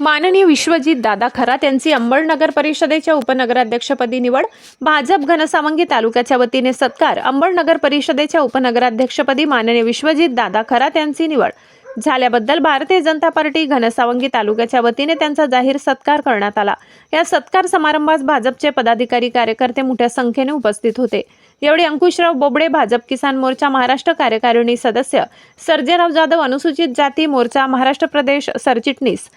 माननीय विश्वजित दादा खरात यांची अंबळनगर परिषदेच्या उपनगराध्यक्षपदी निवड. भाजप घनसावंगी तालुक्याच्या वतीने सत्कार. अंबड नगर परिषदेच्या उपनगराध्यक्षपदी माननीय विश्वजित दादा खरात यांची निवड. झाल्याबद्दल भारतीय जनता पार्टी घनसावंगी तालुक्याच्या वतीने त्यांचा जाहीर सत्कार करण्यात आला. या सत्कार समारंभास भाजपचे पदाधिकारी कार्यकर्ते मोठ्या संख्येने उपस्थित होते. यावेळी अंकुशराव बोबडे भाजप किसान मोर्चा महाराष्ट्र कार्यकारिणी सदस्य. सर्जेराव जाधव अनुसूचित जाती मोर्चा महाराष्ट्र प्रदेश सरचिटणीस.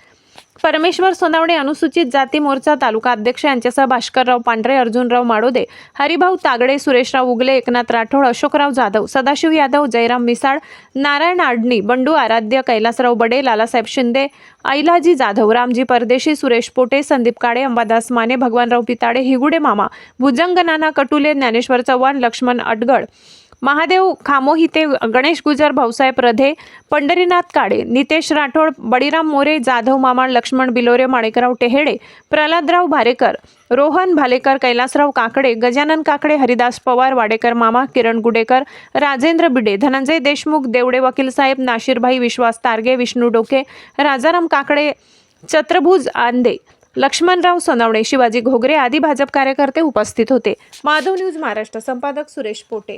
परमेश्वर सोनावणे अनुसूचित जाती मोर्चा तालुका अध्यक्ष यांच्यासह भास्करराव पांढरे अर्जुनराव माडोदे हरिभाऊ तागडे सुरेशराव उगले एकनाथ राठोड अशोकराव जाधव सदाशिव यादव जयराम मिसाळ नारायण आडणी बंडू आराध्य कैलासराव बडे लालासाहेब शिंदे ऐलाजी जाधव रामजी परदेशी सुरेश पोटे संदीप काळे अंबादास माने भगवानराव पिताडे हिगुडे मामा भुजंग नाना कटुले ज्ञानेश्वर चव्हाण लक्ष्मण अडगड महादेव खामोहिते गणेश गुजर भाऊसाहेब रधे पंढरीनाथ काळे नितेश राठोड बळीराम मोरे जाधव मामा लक्ष्मण बिलोरे माणिकराव टेहेडे प्रल्हादराव भारेकर रोहन भालेकर कैलासराव काकडे गजानन काकडे हरिदास पवार वाडेकर मामा किरण गुडेकर राजेंद्र बिडे धनंजय देशमुख देवडे वकील साहेब नाशिरभाई विश्वास तारगे विष्णू डोके राजाराम काकडे चत्रभुज आंदे लक्ष्मणराव सोनवणे शिवाजी घोगरे आदी भाजप कार्यकर्ते उपस्थित होते. माधव न्यूज महाराष्ट्र संपादक सुरेश पोटे.